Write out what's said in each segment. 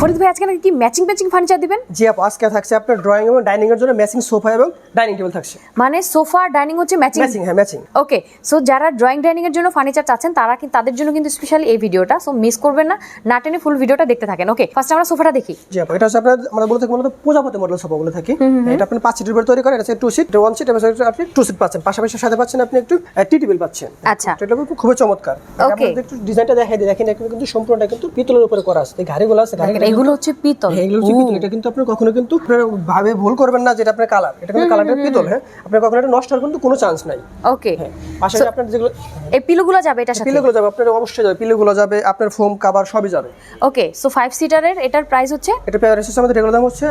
ফরিদ ভাই আজকে নাকি কি ম্যাচিং ম্যাচিং ফার্নিচার দিবেন? জি আপু আজকে থাকছে আপনার ড্রয়িং এবং ডাইনিং এর জন্য ম্যাচিং সোফা এবং ডাইনিং টেবিল থাকছে। মানে সোফা ডাইনিং হচ্ছে ম্যাচিং ম্যাচিং হ্যাঁ ম্যাচিং ওকে সো যারা ড্রয়িং ডাইনিং এর জন্য ফার্নিচার চাচ্ছেন তারা কিন্তু তাদের জন্য কিন্তু স্পেশালি এই ভিডিওটা সো মিস করবেন না। না টেনে ফুল ভিডিওটা দেখতে থাকেন। ওকে ফার্স্ট আমরা সোফাটা দেখি। জি আপু এটা হচ্ছে আপনার আমাদের বলে থাকি মূলত প্রজাপতি মডেল সোফা বলে থাকি। এটা আপনি পাঁচ সিটের উপর তৈরি করে এটা টু সিট ওয়ান সিট এবং আপনি টু সিট পাচ্ছেন। পাশাপাশি সাথে পাচ্ছেন আপনি একটু টি টেবিল পাচ্ছেন। আচ্ছা। তো এটা খুবই চমৎকার. আপনাদের একটু ডিজাইনটা দেখাই দিই। দেখেন কিন্তু সম্পূর্ণটা কিন্তু পিতলের উপরে করা আছে। ঘাড়িগুলো আছে ঘাড়িগুলো এগুলো হচ্ছে পিতল। হ্যাঁ, এগুলো হচ্ছে পিতল। এটা কিন্তু আপনি কখনো কিন্তু ভাবে ভুল করবেন না যেটা আপনার কালার। এটা কিন্তু কালারটা পিতল হ্যাঁ? আপনার কখনো এটা নষ্ট হওয়ার কিন্তু কোনো চান্স নাই। ওকে হ্যাঁ পাশাপাশি আপনার যেগুলো এই পিলোগুলো যাবে এটা সাথে? পিলোগুলো যাবে আপনার অবশ্যই যাবে। পিলোগুলো যাবে আপনার ফোম কাবার সবই যাবে। ওকে সো ফাইভ সিটারের এটার প্রাইস হচ্ছে? এটা প্রাইস হচ্ছে আমাদের রেগুলার দাম হচ্ছে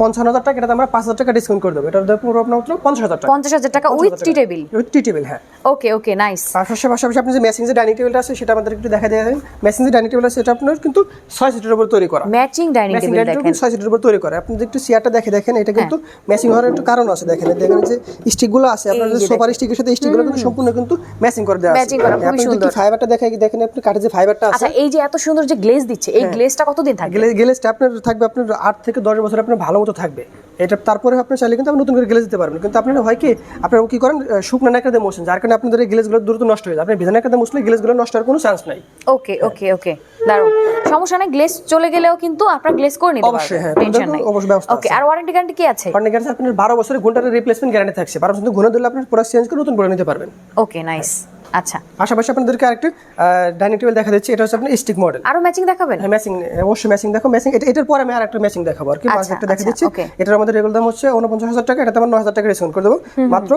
পঞ্চান্ন হাজার টাকা এটাতে আমরা পাঁচ হাজার টাকা ডিসকাউন্ট করে দেবো। দাম পুরো আপনার মাত্র পঞ্চাশ হাজার টাকা। পঞ্চাশ হাজার টাকা with tea table tea table হ্যাঁ। ওকে ওকে নাইস পাশাপাশি পাশাপাশি আপনি যে মেসিং যে ডাইনিং টেবিলটা আছে সেটা আমাদের একটু দেখা দেওয়া মেসিং যে ডাইনিং টেবিল আছে সেটা আপনার কিন্তু ছয় সিটের উপর তৈরি করা। ম্যাচিং ডাইনিং টেবিল দেখেন। ছয় সিটের উপর তৈরি করা। আপনি যদি একটু চেয়ারটা দেখে দেখেন এটা কিন্তু ম্যাচিং হওয়ার একটু কারণ আছে। দেখেন দেখেন যে স্টিকগুলো আছে আপনার যে সোফার স্টিকের সাথে স্টিকগুলো কিন্তু সম্পূর্ণ কিন্তু ম্যাচিং করে দেওয়া আছে। আপনি যদি ফাইবারটা দেখে দেখেন আপনি কাঠের যে ফাইবারটা আছে। আচ্ছা এই যে এত সুন্দর যে গ্লেজ দিচ্ছে এই গ্লেজটা কতদিন থাকবে? গ্লেজ গ্লেজটা আপনার থাকবে আপনার আট থেকে দশ বছর আপনার ভালো মতো থাকবে। এটা তারপরে আপনি চাইলে কিন্তু আপনি নতুন করে গ্লেজ দিতে পারবেন। কিন্তু আপনারা হয় কি আপনারা কি করেন শুকনো নাকাতে মোছেন যার কারণে আপনাদের গ্লেজগুলো দ্রুত নষ্ট হয়ে যায়। আপনি ভিজা নাকাতে মুছলে গ্লেজগুলো নষ্ট হওয়ার কোনো চান্স নাই। ওকে ওকে ওকে দারুণ সমস্যা নাই গ্লেজ চলে গেলেও কিন্তু আপনারা গ্লেজ করে নিতে পারবেন। অবশ্যই, হ্যাঁ, টেনশন নাই। অবশ্যই ব্যবস্থা ওকে আর ওয়ারেন্টি গ্যারান্টি কি আছে? কারণ এখানে আপনার বারো বছরের ঘণ্টার রিপ্লেসমেন্ট গ্যারান্টি থাকছে। বারো বছর ঘুরে দিলে আপনার পুরো চেঞ্জ করে নতুন করে নিতে পারবেন। ওকে নাইস আচ্ছা। পাশাপাশি আপনাদেরকে আরেকটা ডাইনিং টেবিল দেখা দিচ্ছি এটা হচ্ছে আপনার স্টিক মডেল আরও ম্যাচিং দেখাবেন? হ্যাঁ ম্যাচিং অবশ্যই ম্যাচিং দেখো ম্যাচিং এটা এটার পরে আমি আর একটা ম্যাচিং দেখাবো আর কি। আচ্ছা, দেখা আচ্ছা, দিচ্ছি। এটার আমাদের রেগুলার দাম হচ্ছে টাকা এটা টাকা ডিসকাউন্ট করে দেবো। মাত্র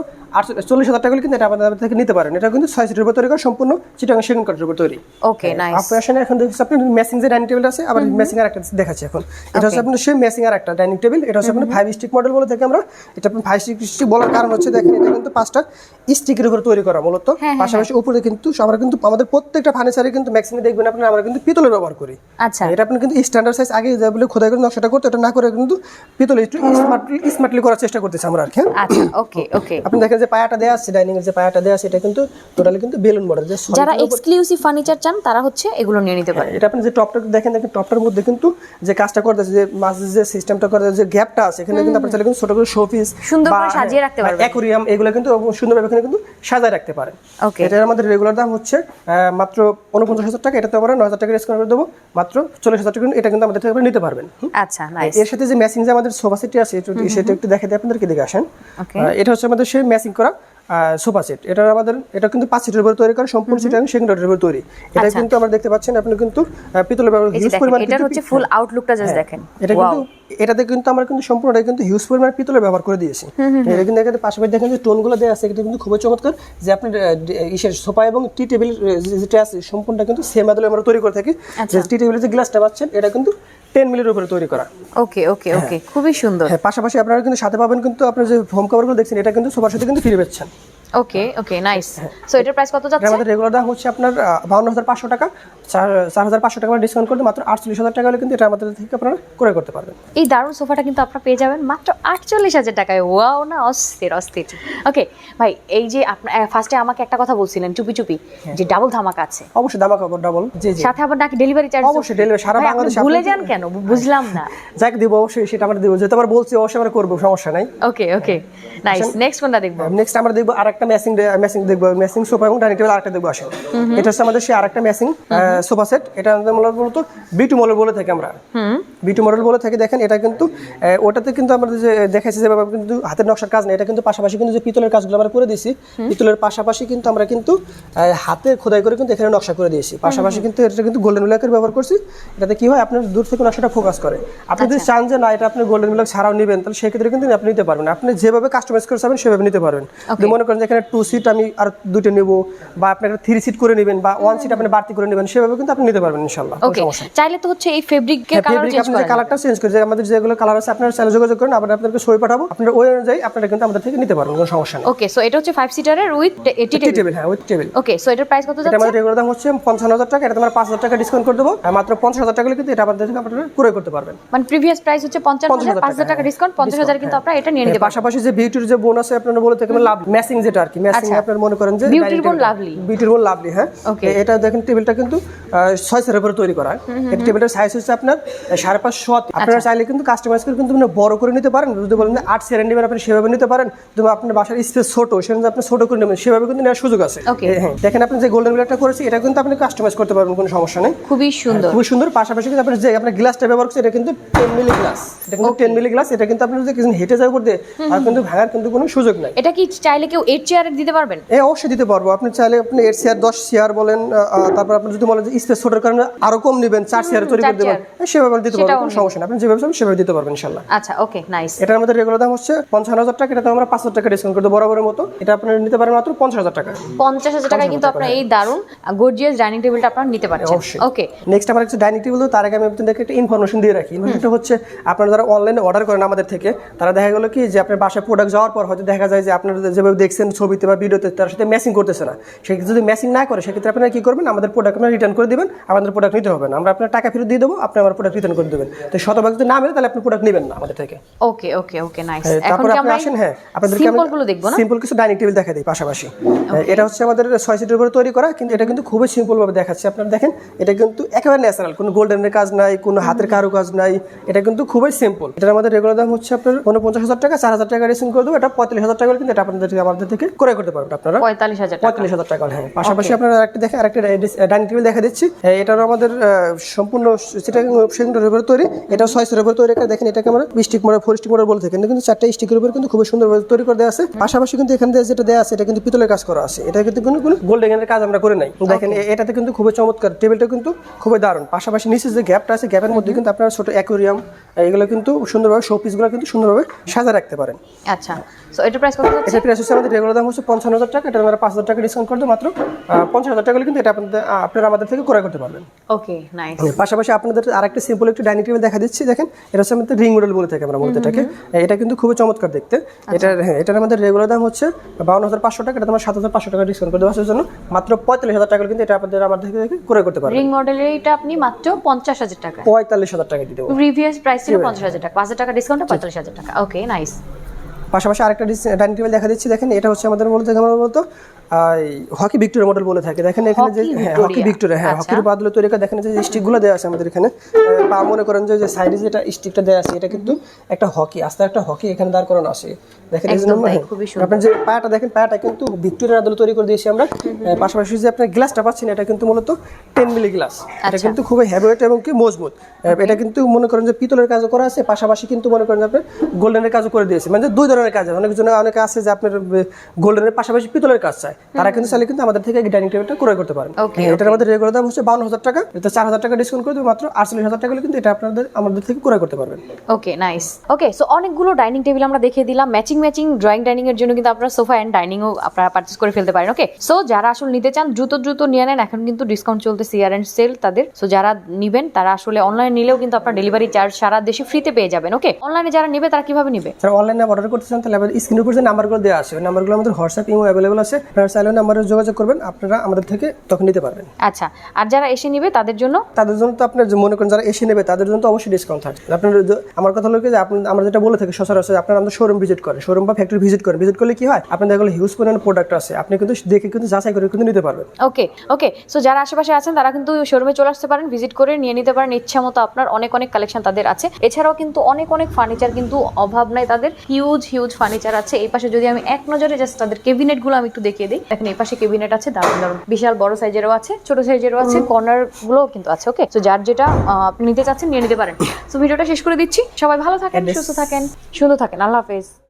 টাকা কিন্তু এটা আমাদের থেকে নিতে পারেন। এটা কিন্তু ছয় সিটের উপর তৈরি সম্পূর্ণ চিটাং সেগুন কাঠের উপর তৈরি। ওকে নাইস আপনার আসলে এখন দেখছি আপনি ম্যাচিং যে ডাইনিং টেবিল আছে আবার ম্যাচিং আর একটা দেখাচ্ছি এখন। এটা হচ্ছে আপনার সেই ম্যাচিং আর একটা ডাইনিং টেবিল এটা হচ্ছে আপনার ফাইভ স্টিক মডেল বলে থাকি আমরা। এটা আপনি ফাইভ স্টিক বলার কারণ হচ্ছে দেখেন এটা কিন্তু পাঁচটা স্টিকের উপর তৈরি করা মূলত। হ্যাঁ, পাশাপাশি উপরে কিন্তু আমরা কিন্তু আমাদের প্রত্যেকটা ফার্নিচারে কিন্তু ম্যাক্সিমাম দেখবেন আপনার আমরা কিন্তু পিতলের ব্যবহার করি। আচ্ছা। এটা আপনি কিন্তু স্ট্যান্ডার্ড সাইজ আগে যেগুলো খোদাই করে নকশাটা করতে এটা না করে কিন্তু পিতলে একটু স্মার্টলি স্মার্টলি করার চেষ্টা করতেছি আমরা আর কি হ্যাঁ? আচ্ছা ওকে ওকে আপনি দেখেন যে পায়াটা দেওয়া আছে ডাইনিং এর যে পায়াটা দেওয়া আছে এটা কিন্তু টোটালি কিন্তু বেলুন মডেল যে যারা এক্সক্লুসিভ ফার্নিচার চান তারা হচ্ছে এগুলো নিয়ে নিতে পারে এটা আপনি যে টপটা দেখেন দেখেন টপটার মধ্যে কিন্তু যে কাজটা করতেছে যে মাঝে যে সিস্টেমটা করে যে গ্যাপটা আছে এখানে কিন্তু আপনি চাইলে কিন্তু ছোট করে শোপিস সুন্দর করে সাজিয়ে রাখতে পারবেন। অ্যাকোরিয়াম এগুলো কিন্তু সুন্দরভাবে এখানে কিন্তু সাজায় রাখতে পারেন। ওকে এটার আমাদের রেগুলার দাম হচ্ছে মাত্র উনপঞ্চাশ হাজার টাকা। এটাতে আমরা নয় হাজার টাকা ডিসকাউন্ট করে দেবো মাত্র চল্লিশ হাজার টাকা। এটা কিন্তু আমাদের থেকে আপনি নিতে পারবেন। আচ্ছা এর সাথে যে ম্যাচিং যে আমাদের সোফা সেটটি আছে সেটা একটু দেখে দিই আপনাদেরকে দেখে আসেন। এটা হচ্ছে আমাদের সেই ম্যাচিং করা। সোফা সেট এটা আমাদের এটা কিন্তু পাঁচ সিটের উপর তৈরি করা সম্পূর্ণ সিট এবং সেকেন্ড উপর তৈরি। এটা আচ্ছা। কিন্তু আমরা দেখতে পাচ্ছেন আপনি কিন্তু পিতলের ব্যবহার হিউজ পরিমাণ কিন্তু হচ্ছে ফুল আউটলুকটা জাস্ট দেখেন। এটা কিন্তু এটাতে কিন্তু আমরা কিন্তু সম্পূর্ণটা কিন্তু হিউজ পরিমাণ পিতলের ব্যবহার করে দিয়েছি। এটা কিন্তু এখানে পাশাপাশি দেখেন যে টোনগুলো দেওয়া আছে এটা কিন্তু খুবই চমৎকার যে আপনি ইসের সোফা এবং টি টেবিল যেটা আছে সম্পূর্ণটা কিন্তু সেম আদলে আমরা তৈরি করে থাকি। আচ্ছা। যে টি টেবিলের যে গ্লাসটা পাচ্ছেন এটা কিন্তু টেন মিলের উপরে তৈরি করা। ওকে ওকে ওকে খুবই সুন্দর। হ্যাঁ পাশাপাশি আপনারা কিন্তু সাথে পাবেন কিন্তু আপনার যে হোম কভারগুলো দেখছেন এটা কিন্তু সবার সাথে কিন্তু ফিরে পাচ্ছেন ওকে ওকে নাইস সো এটার প্রাইস কত যাচ্ছে? আমাদের রেগুলার দাম হচ্ছে আপনার বাউন্ন হাজার পাঁচশো টাকা। চার চার হাজার পাঁচশো টাকা ডিসকাউন্ট করলে মাত্র আটচল্লিশ হাজার টাকা হলে কিন্তু এটা আমাদের থেকে আপনারা করে করতে পারবেন। এই দারুণ সোফাটা কিন্তু আপনারা পেয়ে যাবেন মাত্র আটচল্লিশ হাজার টাকায়। ওয়াও না অস্থির অস্থির। ওকে ভাই এই যে আপনার ফার্স্টে আমাকে একটা কথা বলছিলেন চুপি চুপি হ্যাঁ। যে ডাবল ধামাকা আছে। অবশ্যই কাপড় ডাবল জি জি। সাথে আবার নাকি ডেলিভারি চার্জ অবশ্যই delivery, সারা বাংলাদেশে ভুলে যান কেন? বুঝলাম না। যাক দিব অবশ্যই সেটা আমরা দিব। যেহেতু আমরা বলছি অবশ্যই আমরা করব সমস্যা নাই। ওকে ওকে নাইস নেক্সট কোনটা দেখব? নেক্সট আমরা দেখব আরেকটা ম্যাচিং ম্যাচিং দেখব ম্যাচিং সোফা এবং ডাইনিং টেবিল আরেকটা দেখব আসেন। এটা হচ্ছে আমাদের সেই আরেকটা ম্যাচিং সোফা সেট। এটা আমাদের মূলত বিটু মলের বলে থাকি আমরা। বিটু মডেল বলে থাকি দেখেন এটা কিন্তু ওটাতে কিন্তু আমাদের যে দেখাইছে যে কিন্তু হাতের নকশার কাজ নেই এটা কিন্তু পাশাপাশি কিন্তু যে পিতলের কাজগুলো আমরা করে দিয়েছি পিতলের পাশাপাশি কিন্তু আমরা কিন্তু হাতে খোদাই করে কিন্তু এখানে নকশা করে দিয়েছি। পাশাপাশি কিন্তু এটা কিন্তু গোল্ডেন মিলাকের ব্যবহার করছি এটাতে কি হয় আপনার দূর থেকে নকশাটা ফোকাস করে। আপনি যদি চান যে না এটা আপনি গোল্ডেন মিলাক ছাড়াও নেবেন তাহলে সেক্ষেত্রে কিন্তু আপনি নিতে পারবেন। আপনি যেভাবে কাস্টমাইজ করে চাবেন সেভাবে নিতে পারবেন। যদি মনে করেন যে এখানে টু সিট আমি আর দুটো নেব বা আপনি একটা থ্রি সিট করে নেবেন বা ওয়ান সিট আপনি বাড়তি করে নেবেন সেভাবে কিন্তু আপনি নিতে পারবেন ইনশাল্লাহ চাইলে তো হচ্ছে এই ফেব্রিকের কালার আপনি যে কালারটা চেঞ্জ করে আমাদের যেগুলো কালার আছে আপনারা যোগাযোগ করুন আবার আপনাদেরকে পাঠাবো। আপনারা ওই অনুযায়ী আপনারা কিন্তু আমাদের থেকে নিতে পারবেন কোনো সমস্যা নেই। ওকে সো এটা হচ্ছে সিটারের উইথ এটি টেবিল হ্যাঁ উইথ টেবিল ওকে সো এটার প্রাইস কত যাচ্ছে আমাদের রেগুলার দাম হচ্ছে 55000 টাকা এটা তোমার 5000 টাকা ডিসকাউন্ট করে দেবো। টাকা কিন্তু এটা আমাদের থেকে আপনারা ক্রয় করতে পারবেন। মানে প্রিভিয়াস প্রাইস হচ্ছে 55000 5000 টাকা ডিসকাউন্ট হ্যাঁ, 50000 কিন্তু হ্যাঁ। আপনারা এটা নিয়ে হ্যাঁ, নিতে পাশাপাশি যে বিউটির যে আছে আপনারা বলে থাকেন লাভ ম্যাচিং যেটা আর কি ম্যাচিং মনে করেন যে বিউটির বোন লাভলি বিউটির বোন লাভলি হ্যাঁ। এটা দেখেন টেবিলটা কিন্তু ছয় সেটের উপরে তৈরি করা। এটা টেবিলের সাইজ হচ্ছে আপনার 4.5 ব্যাপার সৎ আপনারা আচ্ছা। চাইলে কিন্তু কাস্টমাইজ করে কিন্তু বড় করে নিতে পারেন। যদি বলেন আট নেবেন আপনি সেভাবে নিতে পারেন আপনার বাসার স্পেস ছোট সেখানে আপনি ছোট করে নেবেন সেভাবে কিন্তু নেওয়ার সুযোগ আছে। হ্যাঁ, দেখেন আপনি যে গোল্ডেন করেছি এটা কিন্তু আপনি কাস্টমাইজ করতে পারবেন কোনো সমস্যা নেই। খুবই হ্যাঁ, সুন্দর। খুবই সুন্দর। পাশাপাশি কিন্তু আপনি যে আপনার গ্লাসটা ব্যবহার এটা কিন্তু টেন মিলি গ্লাস এটা কিন্তু টেন মিলি গ্লাস এটা কিন্তু আপনি যদি কিছু হেঁটে আর কিন্তু ভাঙার কিন্তু কোনো সুযোগ এটা কি চাইলে কেউ চেয়ার দিতে পারবেন? এ অবশ্যই দিতে পারব। আপনি চাইলে আপনি এর চেয়ার দশ চেয়ার বলেন তারপর আপনি যদি বলেন যে স্পেস ছোটের কারণে আরও কম নেবেন চার চেয়ার তৈরি করে দেবেন সেভাবে দিতে পারবেন সেটাও কোনো নেবেন। সমস্যা নেই। আপনি যেভাবে চান সেভাবে দিতে পারবেন ইনশাল্লাহ আচ্ছা ওকে নাইস এটার মধ্যে রেগুলার দাম হচ্ছে পঞ্চান্ন হাজার টাকা এটা আমরা পাঁচ হাজার টাকা ডিসকাউন্ট করে বরাবরের মতো। এটা আপনি নিতে পারেন মাত্র পঞ্চাশ হাজার টাকা। পঞ্চাশ হাজার টাকায় কিন্তু আপনার এই দারুণ গর্জিয়াস ডাইনিং টেবিলটা আপনার নিতে পারছেন। ওকে নেক্সট আমার কিছু ডাইনিং টেবিল তার আগে আমি আপনাদেরকে একটা ইনফরমেশন দিয়ে রাখি। ইনফরমেশনটা হচ্ছে আপনারা যারা অনলাইনে অর্ডার করেন আমাদের থেকে তারা দেখা গেলো কি যে আপনার বাসায় প্রোডাক্ট যাওয়ার পর হয়তো দেখা যায় যে আপনারা যেভাবে দেখছেন ছবিতে বা ভিডিওতে তার সাথে ম্যাচিং করতেছে না। সেক্ষেত্রে যদি ম্যাচিং না করে সেক্ষেত্রে আপনারা কি করবেন? আমাদের প্রোডাক্ট আপনারা রিটার্ন করে দিবেন আমাদের প্রোডাক্ট নিতে হবে না। আমরা আপনার টাকা ফেরত দিয়ে দেবো আপনি আমার প্রোডাক্ট রিটার্ন করে দেবেন। তো শতভাগ যদি না মেলে তাহলে আপনি প্রোডাক্ট নেবেন না আমাদের থেকে। ওকে ওকে ওকে নাইস এখন কি আমরা আসেন হ্যাঁ আপনাদেরকে সিম্পলগুলো দেখব না? সিম্পল কিছু ডাইনিং টেবিল দেখা দিই পাশাপাশি। হ্যাঁ, এটা হচ্ছে আমাদের ছয় সিটের উপরে তৈরি করা কিন্তু এটা কিন্তু খুবই সিম্পল ভাবে দেখাচ্ছে। আপনারা দেখেন এটা কিন্তু একেবারে ন্যাচারাল কোনো গোল্ডেনের কাজ নাই কোনো হাতের কারও কাজ নাই এটা কিন্তু খুবই সিম্পল এটার আমাদের রেগুলার দাম হচ্ছে আপনার উনপঞ্চাশ হাজার টাকা চার হাজার টাকা রেসিং করে দেবো এটা পঁয়তাল্লিশ হাজার টাকা হলে কিন্তু এটা আপনাদের থেকে আমাদের থেকে ক্রয় করতে পারবেন আপনারা। পঁয়তাল্লিশ হাজার টাকা। পঁয়তাল্লিশ হাজার টাকা হ্যাঁ। পাশাপাশি আপনারা আরেকটা দেখেন আরেকটা ডাইনিং টেবিল দেখা দিচ্ছি। হ্যাঁ, এটারও আমাদের সম্পূর্ণ সেটা সেগুলোর উপরে তৈরি এটা ছয় সেটের উপরে তৈরি করে দেখেন এটাকে আমরা stick model four stick model বলে থাকি। এটা কিন্তু চারটা স্টিকের উপরে কিন্তু খুব সুন্দরভাবে তৈরি করে দেওয়া আছে। পাশাপাশি কিন্তু এখানে দিয়ে যেটা দেওয়া আছে এটা কিন্তু পিতলের কাজ করা আছে। এটা কিন্তু কোনো কোনো গোল্ডেনের কাজ আমরা করে নাই। দেখেন এটাতে কিন্তু খুবই চমৎকার টেবিলটা কিন্তু খুবই দারুণ। পাশাপাশি নিচে যে গ্যাপটা আছে গ্যাপের মধ্যে কিন্তু আপনারা ছোট অ্যাকোরিয়াম এগুলো কিন্তু সুন্দরভাবে শো পিসগুলো কিন্তু সুন্দরভাবে সাজা রাখতে পারেন। আচ্ছা সো এটার প্রাইস কত যাচ্ছে? এটা প্রাইস হচ্ছে আমাদের রেগুলার দাম হচ্ছে পঞ্চান্ন হাজার টাকা এটা আমরা পাঁচ হাজার টাকা ডিসকাউন্ট করে দেবো মাত্র। পঞ্চাশ হাজার টাকা হলে কিন্তু এটা আপনাদের আপনারা আমাদের থেকে ক্রয় করতে পারবেন। ওকে নাইস পাশাপাশি আপনাদের আরেকটা সিম্পল একটু ডাইনিং টেবিল দেখা দিচ্ছি দেখেন এটা হচ্ছে আমাদের রিং মডেল বলে থাকি আমরা মূলত এটাকে। এটা কিন্তু খুবই চমৎকার দেখতে। এটার হ্যাঁ এটার আমাদের রেগুলার দাম হচ্ছে বাউন্ন হাজার পাঁচশো টাকা এটা তোমার সাত হাজার পাঁচশো টাকা ডিসকাউন্ট করে দেওয়ার জন্য মাত্র পঁয়তাল্লিশ হাজার টাকা কিন্তু এটা আপনাদের আমাদের থেকে ক্রয় করতে পারবেন রিং মডেলের এটা আপনি মাত্র পঞ্চাশ হাজার টাকা। পঁয়তাল্লিশ হাজার টাকা দিয়ে দেবো। প্রিভিয়াস প্রাইস ছিল পঞ্চাশ হাজার টাকা পাঁচ হাজার টাকা ডিসকাউন্টে পঁয়তাল্লিশ হাজার টাকা। ওকে নাইস পাশাপাশি আরেকটা ডাইনিং টেবিল দেখা দিচ্ছি দেখেন এটা হচ্ছে আমাদের মূলত আমরা মূলত হকি ভিক্টোরিয়া মডেল বলে থাকে। দেখেন এখানে যে হ্যাঁ হকি ভিক্টোরিয়া হ্যাঁ আচ্ছা। হকির বাদলে তৈরি করে দেখেন যে স্টিকগুলো দেওয়া আছে আমাদের এখানে। বা মনে করেন যে সাইডে যেটা স্টিকটা দেওয়া আছে এটা কিন্তু একটা হকি আস্তে একটা হকি এখানে দাঁড় করানো আছে। দেখেন এই জন্য একদম তাই, হ্যাঁ। আপনার যে পায়াটা দেখেন পায়াটা কিন্তু ভিক্টোরিয়ার আদলে তৈরি করে দিয়েছি আমরা। পাশাপাশি যে আপনার গ্লাসটা পাচ্ছেন এটা কিন্তু মূলত টেন মিলি গ্লাস এটা আচ্ছা। কিন্তু খুবই হেভিওয়েট এবং কি মজবুত। এটা কিন্তু মনে করেন যে পিতলের কাজও করা আছে পাশাপাশি কিন্তু মনে করেন যে আপনার গোল্ডেনের কাজও করে দিয়েছে। মানে দুই ধরনের কাজ আছে। অনেকজন অনেকে আছে যে আপনার গোল্ডেনের পাশাপাশি পিতলের কাজ চায়। তারা কিন্তু চাইলে কিন্তু আমাদের থেকে ডাইনিং টেবিলটা ক্রয় করতে পারেন। এটার আমাদের রেগুলার দাম হচ্ছে বাউন্ন হাজার টাকা। এটা চার হাজার টাকা ডিসকাউন্ট করে দেবো মাত্র আটচল্লিশ হাজার টাকা কিন্তু এটা আপনাদের আমাদের থেকে ক্রয় করতে পারবেন। ওকে নাইস ওকে সো অনেকগুলো ডাইনিং টেবিল আমরা দেখিয়ে দিলাম। ম্যাচিং ম্যাচিং ড্রয়িং ডাইনিং এর জন্য কিন্তু আপনারা সোফা এন্ড ডাইনিংও আপনারা পারচেস করে ফেলতে পারেন। ওকে সো যারা আসলে নিতে চান দ্রুত দ্রুত নিয়ে নেন। এখন কিন্তু ডিসকাউন্ট চলতে সিআর এন্ড সেল তাদের। সো যারা নিবেন তারা আসলে অনলাইনে নিলেও কিন্তু আপনার ডেলিভারি চার্জ সারা দেশে ফ্রিতে পেয়ে যাবেন। ওকে অনলাইনে যারা নেবে তারা কীভাবে নিবে? যারা অনলাইনে অর্ডার করতে চান তাহলে স্ক্রিনের উপর যে নাম্বারগুলো দেওয়া আছে ওই নাম্বারগুলো আমাদের হোয়াটসঅ্যাপ ইমো অ্যাভেলেবল আছে। আপনারা চাইলে নাম্বারে যোগাযোগ করবেন আপনারা আমাদের থেকে তখন নিতে পারবেন। আচ্ছা আর যারা এসে নিবে তাদের জন্য? তাদের জন্য তো আপনার যে মনে করেন যারা এসে নেবে তাদের জন্য তো অবশ্যই ডিসকাউন্ট থাকবে আপনার আমার কথা হলো কি যে আপনি আমরা যেটা বলে থাকি সচরাচর আপনারা আমাদের শোরুম ভিজিট করেন শোরুম বা ফ্যাক্টরি ভিজিট করেন ভিজিট করলে কি হয়? আপনাদের এগুলো হিউজ পরিমাণ প্রোডাক্ট আছে। আপনি কিন্তু দেখে কিন্তু যাচাই করে কিন্তু নিতে পারবেন। ওকে ওকে সো যারা আশেপাশে আছেন তারা কিন্তু শোরুমে চলে আসতে পারেন ভিজিট করে নিয়ে নিতে পারেন। ইচ্ছা মতো আপনার অনেক অনেক কালেকশন তাদের আছে। এছাড়াও কিন্তু অনেক অনেক ফার্নিচার কিন্তু অভাব নাই তাদের। হিউজ হিউজ ফার্নিচার আছে। এই পাশে যদি আমি এক নজরে জাস্ট তাদের কেবিনেটগুলো আমি একটু দেখিয়ে দিই। এখন এই পাশে কেবিনেট আছে দারুণ দারুণ। বিশাল বড় সাইজেরও আছে ছোট সাইজেরও আছে কর্নারগুলো কিন্তু আছে ওকে তো যার যেটা আপনি নিতে চাচ্ছেন নিয়ে নিতে পারেন। তো ভিডিওটা শেষ করে দিচ্ছি। সবাই ভালো থাকেন সুস্থ থাকেন সুন্দর থাকেন। আল্লাহ হাফেজ।